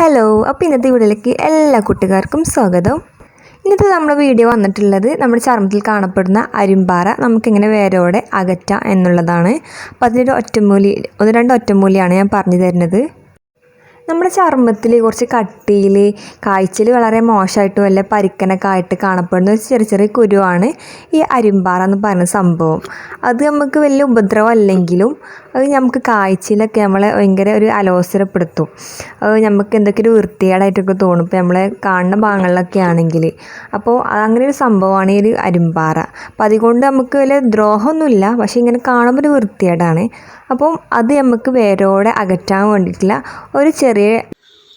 Hello അപ്പോൾ ഇന്നത്തെ വീഡിയോയിലേക്ക് എല്ലാ കൂട്ടുകാർക്കും സ്വാഗതം. ഇന്നത്തെ നമ്മുടെ വീഡിയോ വന്നിട്ടുള്ളത് നമ്മുടെ ചർമ്മത്തിൽ കാണപ്പെടുന്ന അരിമ്പാറ നമുക്കിങ്ങനെ വേരോടെ അകറ്റാം എന്നുള്ളതാണ്. അപ്പോൾ അതിനൊരു ഒറ്റമൂലി ഒന്ന് രണ്ട് ഒറ്റമൂലിയാണ് ഞാൻ പറഞ്ഞു തരുന്നത്. നമ്മുടെ ചർമ്മത്തിൽ കുറച്ച് കട്ടിയിൽ കാഴ്ചയിൽ വളരെ മോശമായിട്ട് വല്ല പരിക്കനൊക്കെ ആയിട്ട് കാണപ്പെടുന്ന ഒരു ചെറിയ ചെറിയ കുരുവാണ് ഈ അരിമ്പാറ എന്ന് പറയുന്ന സംഭവം. അത് നമുക്ക് വലിയ ഉപദ്രവം അല്ലെങ്കിലും അത് നമുക്ക് കാഴ്ചയിലൊക്കെ നമ്മളെ ഭയങ്കര ഒരു അലോസരപ്പെടുത്തും. അത് നമുക്ക് എന്തൊക്കെ ഒരു വൃത്തികേടായിട്ടൊക്കെ തോന്നും. ഇപ്പോൾ നമ്മളെ കാണുന്ന ഭാഗങ്ങളിലൊക്കെ ആണെങ്കിൽ അപ്പോൾ അങ്ങനെ ഒരു സംഭവമാണ് ഈ ഒരു അരിമ്പാറ. അപ്പം അതുകൊണ്ട് നമുക്ക് വലിയ ദ്രോഹമൊന്നുമില്ല. പക്ഷേ ഇങ്ങനെ കാണുമ്പോൾ ഒരു വൃത്തികേടാണ്. അപ്പം അത് നമുക്ക് വേരോടെ അകറ്റാൻ വേണ്ടിയിട്ടുള്ള ഒരു ചെറിയ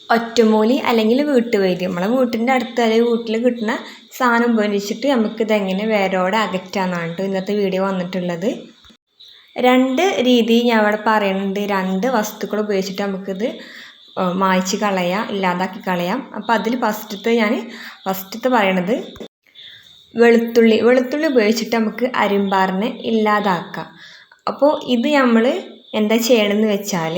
ഒറ്റമൂലി അല്ലെങ്കിൽ വീട്ടുവൈദ്യം. നമ്മളെ വീട്ടിന്റെ അടുത്ത് അല്ലെങ്കിൽ വീട്ടിൽ കിട്ടുന്ന സാധനം ഉപയോഗിച്ചിട്ട് നമുക്കിതെങ്ങനെ വേരോടെ അകറ്റാമെന്നാണ് കേട്ടോ ഇന്നത്തെ വീഡിയോ വന്നിട്ടുള്ളത്. രണ്ട് രീതി ഞാൻ അവിടെ പറയുന്നുണ്ട് രണ്ട് വസ്തുക്കൾ ഉപയോഗിച്ചിട്ട് നമുക്കിത് മായ്ച്ച് കളയാം ഇല്ലാതാക്കി കളയാം. അപ്പോൾ അതിൽ ഫസ്റ്റത്തെ ഞാൻ ഫസ്റ്റത്തെ പറയണത് വെളുത്തുള്ളി. വെളുത്തുള്ളി ഉപയോഗിച്ചിട്ട് നമുക്ക് അരിമ്പാറിനെ ഇല്ലാതാക്കാം. അപ്പോൾ ഇത് നമ്മൾ എന്താ ചെയ്യണമെന്ന് വെച്ചാൽ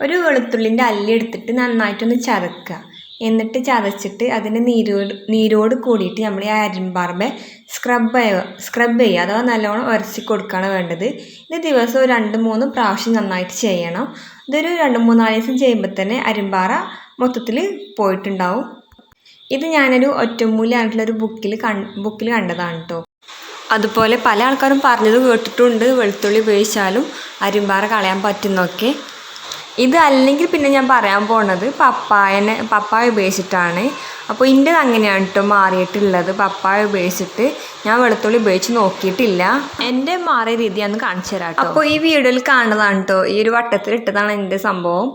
ഒരു വെളുത്തുള്ളിന്റെ അല്ലി എടുത്തിട്ട് നന്നായിട്ടൊന്ന് ചതക്കുക. എന്നിട്ട് ചതച്ചിട്ട് അതിന്റെ നീരോട് നീരോട് കൂടിയിട്ട് നമ്മൾ ഈ അരിമ്പാർമെ സ്ക്രബ് സ്ക്രബ് ചെയ്യുക. അഥവാ നല്ലോണം ഉരച്ച് കൊടുക്കുകയാണ് വേണ്ടത്. ഇത് ദിവസം ഒരു രണ്ട് മൂന്ന് പ്രാവശ്യം നന്നായിട്ട് ചെയ്യണം. ഇതൊരു രണ്ട് മൂന്നാൽ ദിവസം ചെയ്യുമ്പോൾ തന്നെ അരിമ്പാറ മൊത്തത്തിൽ പോയിട്ടുണ്ടാവും. ഇത് ഞാനൊരു ഒറ്റമൂലിയായിട്ടുള്ളൊരു ബുക്കിൽ കൺ ബുക്കിൽ കണ്ടതാണ് കേട്ടോ അതുപോലെ പല ആൾക്കാരും പറഞ്ഞത് കേട്ടിട്ടുണ്ട്. വെളുത്തുള്ളി ഉപയോഗിച്ചാലും അരിമ്പാറ കളയാൻ പറ്റുന്നൊക്കെ. ഇത് അല്ലെങ്കിൽ പിന്നെ ഞാൻ പറയാൻ പോണത് പപ്പായനെ പപ്പായ ഉപയോഗിച്ചിട്ടാണ്. അപ്പോൾ ഇന്റെത് അങ്ങനെയാണ് കേട്ടോ മാറിയിട്ടുള്ളത്. പപ്പായ ഉപയോഗിച്ചിട്ട് ഞാൻ വെളുത്തുള്ളി ഉപയോഗിച്ച് നോക്കിയിട്ടില്ല. എന്റെ മാറിയ രീതി ഞാൻ കാണിച്ചു തരാം കേട്ടോ അപ്പോൾ ഈ വീഡിയോയിൽ കാണുന്നതാണ് കേട്ടോ ഈ ഒരു വട്ടത്തിൽ ഇട്ടതാണ് എന്റെ സംഭവം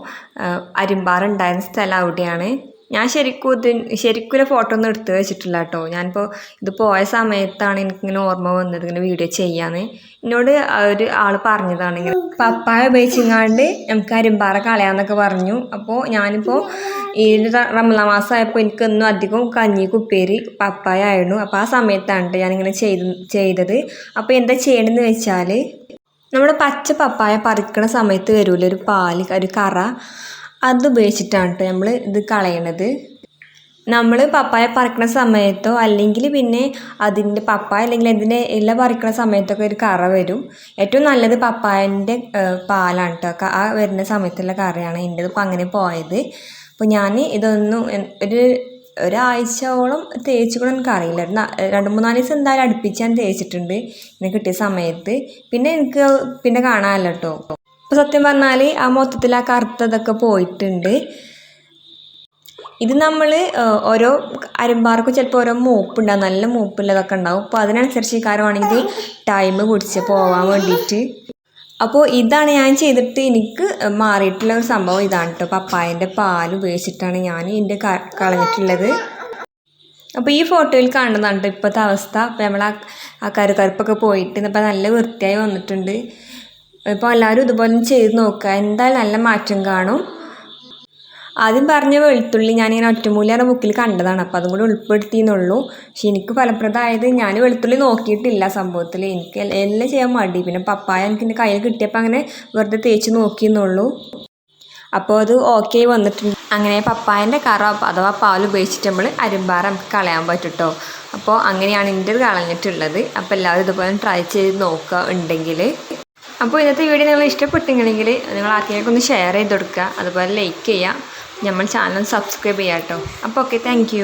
അരിമ്പാറുണ്ടായിരുന്ന സ്ഥലം അവിടെയാണ്. ഞാൻ ശരിക്കും ഇത് ശരിക്കും ഫോട്ടോ ഒന്നും എടുത്ത് വെച്ചിട്ടില്ല കേട്ടോ. ഞാനിപ്പോൾ ഇത് പോയ സമയത്താണ് എനിക്കിങ്ങനെ ഓർമ്മ വന്നത് ഇങ്ങനെ വീഡിയോ ചെയ്യാന്ന്. എന്നോട് ഒരു ആൾ പറഞ്ഞതാണ് ഇങ്ങനെ പപ്പായ ഉപയോഗിച്ചിങ്ങാണ്ട് നമുക്ക് അരിമ്പാറ കളയാന്നൊക്കെ പറഞ്ഞു. അപ്പോൾ ഞാനിപ്പോൾ ഈ റമല മാസമായപ്പോൾ എനിക്കൊന്നും അധികം കഞ്ഞി കുപ്പേരി പപ്പായ ആയിരുന്നു. അപ്പോൾ ആ സമയത്താണ് ഞാനിങ്ങനെ ചെയ്ത് ചെയ്തത്. അപ്പോൾ എന്താ ചെയ്യണമെന്ന് വെച്ചാൽ നമ്മുടെ പച്ച പപ്പായ പറിക്കണ സമയത്ത് വരൂല? ഒരു പാൽ ഒരു കറ. അത് ഉപയോഗിച്ചിട്ടാണ് കേട്ടോ നമ്മൾ ഇത് കളയണത്. നമ്മൾ പപ്പായ പറിക്കണ സമയത്തോ അല്ലെങ്കിൽ പിന്നെ അതിന്റെ പപ്പായ അല്ലെങ്കിൽ അതിന്റെ ഇല പറിക്കണ സമയത്തൊക്കെ ഒരു കറ വരും. ഏറ്റവും നല്ലത് പപ്പായന്റെ പാലാണ് കേട്ടോ ആ വരുന്ന സമയത്തുള്ള കറയാണ് എന്റെ ഇപ്പോൾ അങ്ങനെ പോയത്. അപ്പോൾ ഞാൻ ഇതൊന്നും ഒരു ഒരാഴ്ചയോളം തേച്ചുകൂടെ എനിക്ക് അറിയില്ല രണ്ട് മൂന്നാൽ ദിവസം എന്തായാലും അടുപ്പിച്ച് ഞാൻ തേച്ചിട്ടുണ്ട് ഇന്ന് കിട്ടിയ സമയത്ത്. പിന്നെ എനിക്ക് പിന്നെ കാണാമല്ലോ കേട്ടോ അപ്പോൾ സത്യം പറഞ്ഞാൽ ആ മൊത്തത്തിൽ ആ കറുത്തതൊക്കെ പോയിട്ടുണ്ട്. ഇത് നമ്മൾ ഓരോ അരുമ്പാർക്കും ചിലപ്പോൾ ഓരോ മൂപ്പുണ്ടാവും. നല്ല മൂപ്പുള്ളതൊക്കെ ഉണ്ടാവും. അപ്പോൾ അതിനനുസരിച്ച് ഈ കാരമാണെങ്കിൽ ടൈം പിടിച്ച് പോകാൻ വേണ്ടിയിട്ട് അപ്പോൾ ഇതാണ് ഞാൻ ചെയ്തിട്ട് എനിക്ക് മാറിയിട്ടുള്ള ഒരു സംഭവം ഇതാണ് കേട്ടോ പപ്പായന്റെ പാൽ ഉപയോഗിച്ചിട്ടാണ് ഞാൻ എന്റെ കളഞ്ഞിട്ടുള്ളത്. അപ്പോൾ ഈ ഫോട്ടോയിൽ കാണുന്നതാണ് കേട്ടോ ഇപ്പോഴത്തെ അവസ്ഥ. അപ്പോൾ നമ്മൾ ആ കരുകറുപ്പൊക്കെ പോയിട്ട് ഇപ്പോൾ നല്ല വൃത്തിയായി വന്നിട്ടുണ്ട്. ഇപ്പോൾ എല്ലാവരും ഇതുപോലെ ചെയ്ത് നോക്കുക എന്തായാലും നല്ല മാറ്റം കാണും. ആദ്യം പറഞ്ഞ വെളുത്തുള്ളി ഞാനിങ്ങനെ ഒറ്റമൂലിയുടെ ബുക്കിൽ കണ്ടതാണ്. അപ്പോൾ അതും കൂടി ഉൾപ്പെടുത്തിയെന്നുള്ളൂ. പക്ഷെ എനിക്ക് ഫലപ്രദമായത് ഞാൻ വെളുത്തുള്ളി നോക്കിയിട്ടില്ല സംഭവത്തിൽ എനിക്ക് എല്ലാം ചെയ്യാൻ മടി. പിന്നെ പപ്പായ എനിക്ക് എന്റെ കയ്യിൽ കിട്ടിയപ്പോൾ അങ്ങനെ വെറുതെ തേച്ച് നോക്കിയെന്നുള്ളൂ. അപ്പോൾ അത് ഓക്കെ വന്നിട്ടുണ്ട്. അങ്ങനെ പപ്പായന്റെ കറ അഥവാ പാൽ ഉപയോഗിച്ചിട്ട് നമ്മൾ അരുമ്പാറ നമുക്ക് കളയാൻ പറ്റും കേട്ടോ അപ്പോൾ അങ്ങനെയാണ് എന്റെ കളഞ്ഞിട്ടുള്ളത്. അപ്പോൾ എല്ലാവരും ഇതുപോലെ ട്രൈ ചെയ്ത് നോക്കുക ഉണ്ടെങ്കിൽ അപ്പോൾ ഇന്നത്തെ വീഡിയോ നിങ്ങൾ ഇഷ്ടപ്പെട്ടെങ്കിൽ നിങ്ങൾ ആർക്കെങ്കിലും ഒന്ന് ഷെയർ ചെയ്ത് കൊടുക്കുക. അതുപോലെ ലൈക്ക് ചെയ്യുക. നമ്മൾ ചാനൽ സബ്സ്ക്രൈബ് ചെയ്യാം കേട്ടോ. അപ്പോൾ ഓക്കെ താങ്ക്